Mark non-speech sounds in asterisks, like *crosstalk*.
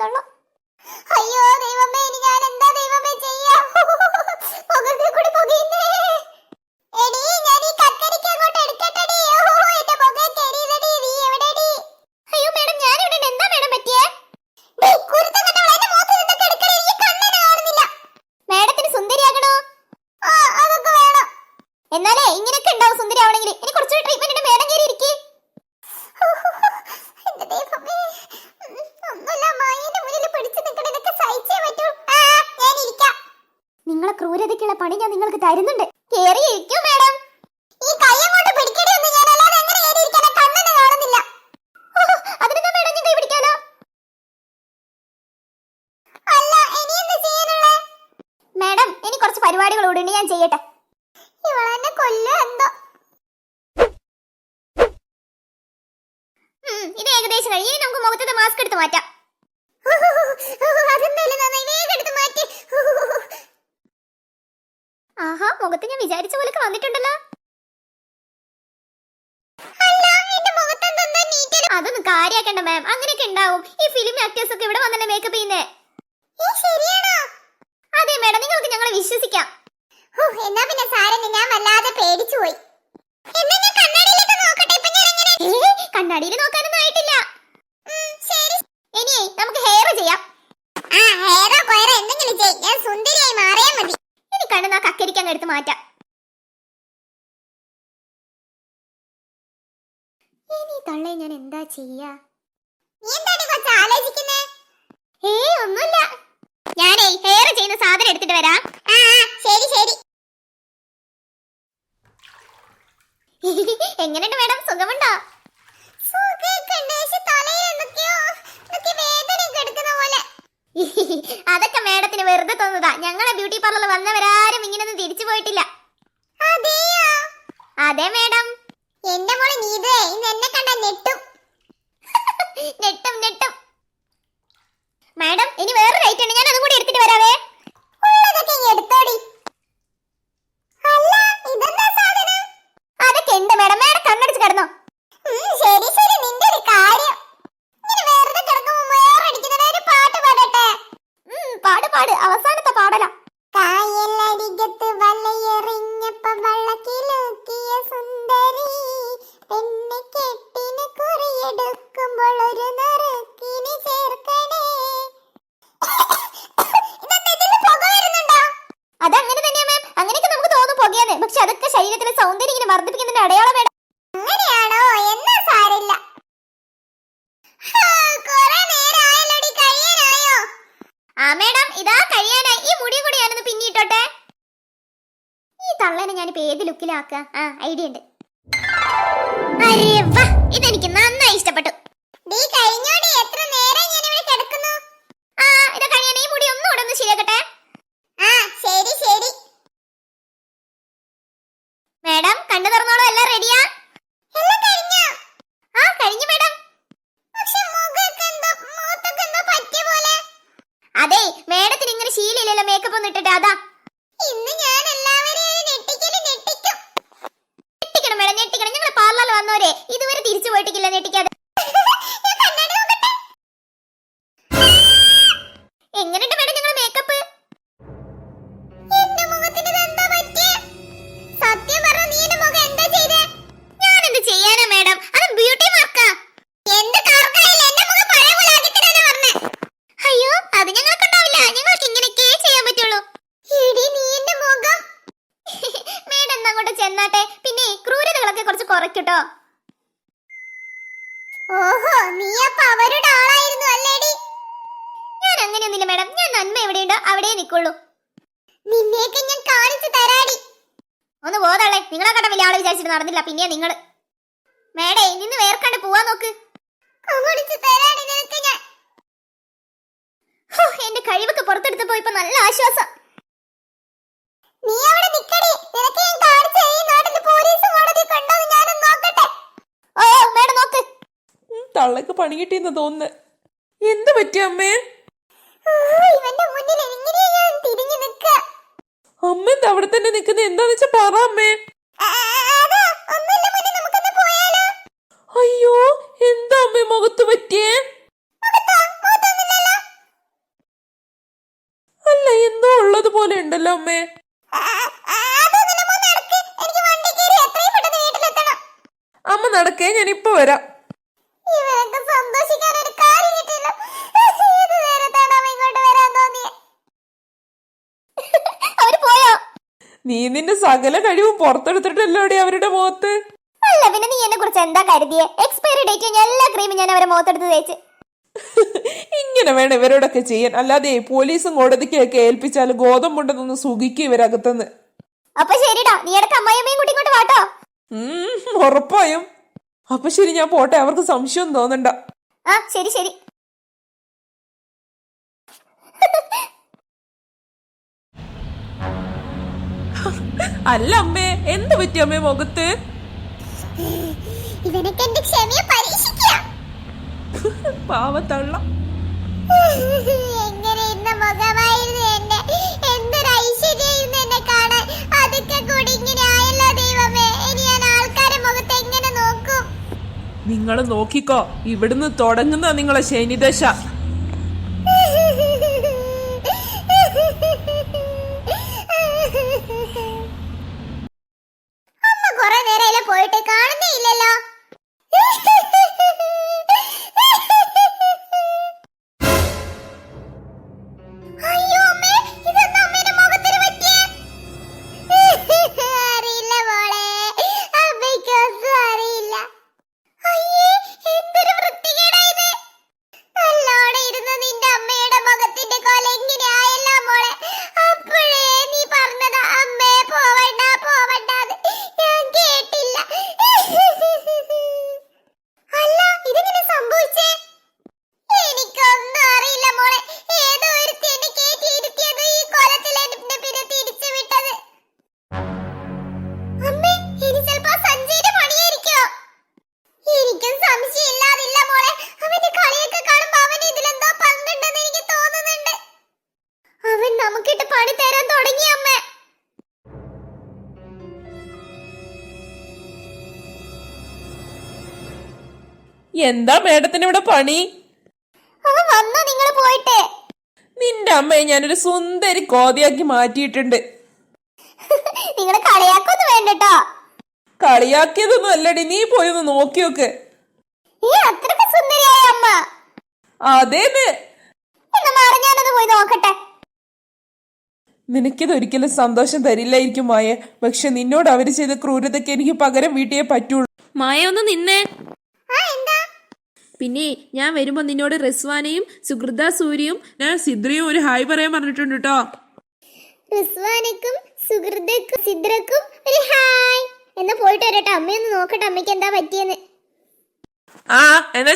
പോകത്തുള്ളൂ അയ്യോ ദൈവമേ ഇനി ഞാൻ എന്താ ദൈവമേ ചെയ്യാ? മുഖത്ത് കൂടി പുകയുന്നേ. എടി ഞാൻ ഈ കക്കരിക്ക് അങ്ങോട്ട് എടുക്കട്ടെടി. ഓ എന്റെ മുഖം കരീതടി നീ എവിടെടി? അയ്യോ മേഡം ഞാൻ ഇവിടെ എന്താ മേഡം പറ്റിയേ? ഡേയ് കുരുത്ത കണ്ടവളെ എന്റെ മുഖത്ത് എന്തൊക്കെ എടുക്കണേ? ഈ കണ്ണിന് കാണുന്നില്ല. മേഡത്തിന് സുന്ദരിയാകണോ ആ അതൊക്കെ വേണം. എന്നാലേ ഇങ്ങനെയൊക്കെ ഉണ്ടാവും സുന്ദരിയാവണമെങ്കിൽ ഇനി കുറച്ചുകൂടി ട്രീറ്റ്മെന്റ് വേണം ക്രൂരതയ്ക്കുള്ള പണി ഞാൻ നിങ്ങൾക്ക് തരുന്നുണ്ട്. കേറി ഇരിക്കൂ മാഡം. ഈ കൈ അങ്ങോട്ട് പിടിക്കടി എന്ന് ഞാൻ അല്ലാതെ എങ്ങനെ കേറി ഇരിക്കാനാ കണ്ണെന്ന് കാണുന്നില്ല. അതിനെന്താ മാഡം ഞാൻ കൈ പിടിക്കാനോ അല്ല ഇനി എന്ത് ചെയ്യാനുള്ളേ? മാഡം ഇനി കുറച്ച് പരിപാടികളോട് ഞാൻ ചെയ്യട്ടെ. ഇവളെന്നെ കൊല്ലോ എന്തോ? ഇത് ഏകദേശം കഴിഞ്ഞ്. നമുക്ക് മുഖത്തത് മാസ്ക് എടുത്ത് മാറ്റാം അതെന്തായാലും നന്നായി വേഗം എടുത്ത് മാറ്റി ആഹാ മുഖത്ത് ഞാൻ വിചാരിച്ച പോലൊക്കെ വന്നിട്ടുണ്ടല്ലോ. അതൊന്നും കാര്യാക്കണ്ട മാം അങ്ങനെയൊക്കെ ഉണ്ടാവും. ഈ ഫിലിം ആക്ടേഴ്സ് ഒക്കെ ഇവിടെ വന്നല്ലേ മേക്കപ്പ് ചെയ്യുന്നേ? അതെ മേഡം നിങ്ങൾക്ക് ഞങ്ങളെ വിശ്വസിക്കാം. എന്നാ പിന്നെ സാരല്ല. ഞാൻ വല്ലാതെ പേടിച്ചു പോയി. കണ്ണാടിയിൽ നോക്കാനൊന്നും ആയിട്ടില്ല. ഇനിയേ നമുക്ക് ഹെയർ ചെയ്യാം. ഞാൻ സുന്ദരിയായി മാറിയാൽ മതി. ഇനി കണ്ണു ആ കക്കരിക്കാൻ എടുത്ത് മാറ്റാം. ഇനി തള്ളേ ഞാൻ എന്താ ചെയ്യാ? ഏ ഹെയർ സാധനം എടുത്തിട്ട് ശരി ശരി. *laughs* എങ്ങനെയുണ്ട് മേഡം? സുഖമുണ്ടോ? *laughs* അതൊക്കെ മേഡത്തിന് വെറുതെ തോന്നുന്നതാ. ഞങ്ങളെ ബ്യൂട്ടി പാർലറിൽ വന്നവരാരും ഇങ്ങനൊന്നും തിരിച്ചു പോയിട്ടില്ല. അതെ മേഡം. എന്റെ മോളെ നീതേ ഇന്ന് എന്നെ കണ്ട നെട്ടും നെട്ടും *laughs* നെട്ടും മാഡം ഇനി വേറൊരു ഐറ്റം ഉണ്ട്. ഞാൻ അതും കൂടി എടുത്തിട്ട് വരാവേ. ഉള്ളതൊക്കെ എടുത്തോടി. അല്ല ഇതെന്താ സാധനം? അതൊക്കെ ഉണ്ട് മാഡം. മാഡം കണ്ണടിച്ച് കിടന്നോ. ശരി ശരി നിന്റെ ഒരു കാര്യം ഇങ്ങനെ വെറുതെ കിടക്കുമ്പോ വേറടിക്കുന്നതിന് ഒരു പാട്ട് പാടട്ടെ പാട് പാട് അവസാനത്തെ പാടല കായലരികത്ത് വലയെറിഞ്ഞപ്പ വള്ളക്കിലുക്കിയ സുന്ദരി പെണ്ണെ കെട്ടിന് കുറിയെടുക്കുമ്പോൾ ഒരു നറുക്കിന് ചേർക്കണേ ഇതെന്താ ഇതിൽ പുക വരുന്നുണ്ടോ? അതങ്ങനെ തന്നെയാ മാം അങ്ങനെയൊക്കെ നമുക്ക് തോന്നും പുകയാന്ന് പക്ഷെ അതൊക്കെ ശരീരത്തിലെ സൗന്ദര്യം ഇങ്ങനെ വർദ്ധിപ്പിക്കുന്നതിന്റെ അടയാളം വേണം അങ്ങനെയാണോ എന്നാ സാരില്ല ആ മേഡം ഇതാ കഴിയാനായി ഈ മുടി കൂടി ഞാനൊന്ന് പിന്നിട്ടോട്ടെ ഈ തള്ളനെ ഞാനിപ്പോ ഏത് ലുക്കിലാക്ക ആ ഐഡിയ ഉണ്ട്. ഇതെനിക്ക് നന്നായി ഇഷ്ടപ്പെട്ടു. നീ കഴിഞ്ഞോടി. എത്ര നേരം ഞാൻ ഇവിടെ കിടക്കുന്നു? ആ ഇത് കഴിയാൻ ഈ മുടി ഒന്നുകൂടെ ഒന്ന് ശരിയാക്കട്ടെ. ആ ശരി ശരി. മാഡം കണ്ണു തുറന്നോളൂ എല്ലാം റെഡിയാ? എല്ലാം കഴിഞ്ഞോ? ആ കഴിഞ്ഞു മേഡം. പക്ഷെ മുഖമൊക്കെ എന്തോ മുഖത്തൊക്കെ എന്തോ പറ്റിയ പോലെ. അതെ മേഡത്തിന് ഇങ്ങനെ ശീലമില്ലല്ലോ മേക്കപ്പ് ഒന്നും ഇട്ടിട്ട്. അതാ ഇന്ന് ഞാൻ എല്ലാവരെയും ഞെട്ടിക്കൽ ഞെട്ടിക്കും ഞെട്ടിക്കണം മേഡം ഞെട്ടിക്കണം ഞങ്ങൾ വന്നോരെ ഇതുവരെ തിരിച്ചു പോയിട്ടില്ല ഞെട്ടിക്കാതെ എങ്ങനെയുണ്ട് മേഡം ഞങ്ങൾ മേക്കപ്പ് സത്യം നീ മുഖം എന്താ ഞാൻ ബ്യൂട്ടി മാർക്കാ മുഖം അയ്യോ അത് ചെയ്യാൻ നീ മുഖം. അങ്ങോട്ട് ചെന്നാട്ടെ. പിന്നെ ക്രൂരതകളൊക്കെ കുറച്ച് കുറയ്ക്കട്ടോ ഞാൻ മാഡം. ഞാൻ നന്മ എവിടെയുണ്ടോ? അവിടെ നിൽക്കുള്ളൂ നിന്നേക്ക് ഞാൻ കാണിച്ചു തരാടി. ഒന്ന് പോതാളെ നിങ്ങളെ കണ്ട വലിയ ആളെ വിചാരിച്ചിട്ട് നടന്നില്ല. പിന്നെ നിങ്ങൾ മേഡേ നിന്ന് വേർക്കണ്ട് പോവാൻ നോക്ക്. ഹോ, എന്റെ കഴിവൊക്കെ പുറത്തെടുത്ത് ഇപ്പൊ നല്ല ആശ്വാസം. നീ അവിടെ നിക്കടി. നിനക്ക് ഞാൻ കാണിച്ചു ഈ നാട്ടിൽ പോലീസ് കോടതി കൊണ്ടോന്ന് ഞാനൊന്ന് നോക്കട്ടെ. ഓ മേഡം നോക്ക്. തള്ളക്ക് പണി കിട്ടിയെന്ന് തോന്നുന്നു. എന്ത് പറ്റിയ അമ്മേ? അമ്മ എന്താ അവിടെ തന്നെ നിൽക്കുന്നത് എന്താന്ന് വെച്ചാ പറ അമ്മേ. അയ്യോ എന്താ അമ്മേ മുഖത്ത് പറ്റിയേ? അല്ല എന്തോ ഉള്ളത് പോലെ ഉണ്ടല്ലോ അമ്മേ. അമ്മ നടക്കേ ഞാൻ ഇപ്പൊ വരാം സന്തോഷിക്കാൻ ഒരു കാര്യം കിട്ടിയില്ല ഏത് നേരത്താണ് അവൻ ഇങ്ങോട്ട് വരാൻ തോന്നിയേ അവർ പോയോ നീ നിന്റെ സകല കഴിവും പുറത്തെടുത്തിട്ടല്ലോടി അവരുടെ മുഖത്ത്. അല്ല പിന്നെ നീ എന്നെ കുറിച്ച് എന്താ കരുതിയേ? എക്സ്പയറി ഡേറ്റ് കഴിഞ്ഞ എല്ലാ ക്രീമും ഞാൻ അവരെ മുഖത്തെടുത്ത് തേച്ച്. ഇങ്ങനെ വേണം ഇവരോടൊക്കെ ചെയ്യാൻ. അല്ലാതെ പോലീസും കോടതിക്കൊക്കെ ഏൽപ്പിച്ചാൽ ഗോതമ്പുണ്ടെന്നൊന്ന് സുഖിക്കും ഇവരകത്തുനിന്ന്. അപ്പൊ ശരിടാ നീ ഇടയ്ക്ക് അമ്മയമ്മയും കൂടി ഇങ്ങോട്ട് വാട്ടോ. ഉറപ്പായും. അപ്പൊ ശരി ഞാൻ പോട്ടെ. അവർക്ക് സംശയം തോന്നണ്ട. ആ ശരി ശരി. അല്ല അമ്മേ എന്ത് പറ്റി അമ്മേ മുഖത്ത്? ഇവനൊക്കെ എന്റെ ക്ഷമയെ പരീക്ഷിക്കുക. പാവത്തള്ള. എങ്ങനെ ഇന്ന മുഖമായിരുന്നു എന്റെ എന്തൊരു ഐശ്വര്യായിരുന്നു എന്നെ കാണാൻ? അതൊക്കെ കൂടി ഇങ്ങനെ ആയല്ലോ ദൈവമേ. ഇനി ഞാൻ ആൾക്കാരെ മുഖത്ത് എങ്ങനെ നോക്കും? നിങ്ങൾ നോക്കിക്കോ ഇവിടുന്ന് തുടങ്ങുന്ന നിങ്ങളെ ശനിദശ. പോയിട്ട് കാണുന്നേ ഇല്ലല്ലോ. എനിക്കും സംശയമില്ലാതില്ല മോളെ. അവന്റെ കളിയൊക്കെ കാണുമ്പോ അവന് ഇതിലെന്തോ പങ്കുണ്ടെന്ന് എനിക്ക് തോന്നുന്നുണ്ട്. അവൻ നമുക്കിട്ട് പണി തരാൻ തുടങ്ങി അമ്മ. എന്താ മേഡത്തിന് ഇവിടെ പണി? വന്നോ നിങ്ങൾ പോയിട്ട്? നിന്റെ അമ്മയെ ഞാനൊരു സുന്ദരി കോതിയാക്കി മാറ്റിയിട്ടുണ്ട്. നിങ്ങൾ കളിയാക്കൊന്നും വേണ്ടട്ടോ കളിയാക്കിയതൊന്നും അല്ലടി നീ പോയി ഒന്ന് നോക്കി നോക്ക് ഈ അത്രയ്ക്ക് സുന്ദരിയായ അമ്മ. അതേന്ന്. എന്ന് മാറി ഞാനൊന്ന് പോയി നോക്കട്ടെ. നിനക്കിത് ഒരിക്കലും സന്തോഷം തരില്ലായിരിക്കും മായ. പക്ഷെ നിന്നോട് അവർ ചെയ്ത ക്രൂരതയ്ക്ക് എനിക്ക് പകരം വീട്ടിയേ പറ്റുള്ളൂ. മായ ഒന്ന് നിന്നെ. ആ എന്താ? പിന്നെ ഞാൻ വരുമ്പോ നിന്നോട് റിസ്വാനയും സുഹൃത സൂര്യയും ഞാൻ സിദ്രയും ഒരു ഹായ് പറയാൻ പറഞ്ഞിട്ടുണ്ട് കേട്ടോ റിസ്വാനക്കും സുഹൃതക്കും സിദ്രക്കും ഒരു ഹായ്. എന്നാ പോയിട്ട് വരട്ടെ അമ്മയൊന്ന് നോക്കട്ടെ അമ്മയ്ക്ക് എന്താ പറ്റിയെന്ന് ആ എന്നാ.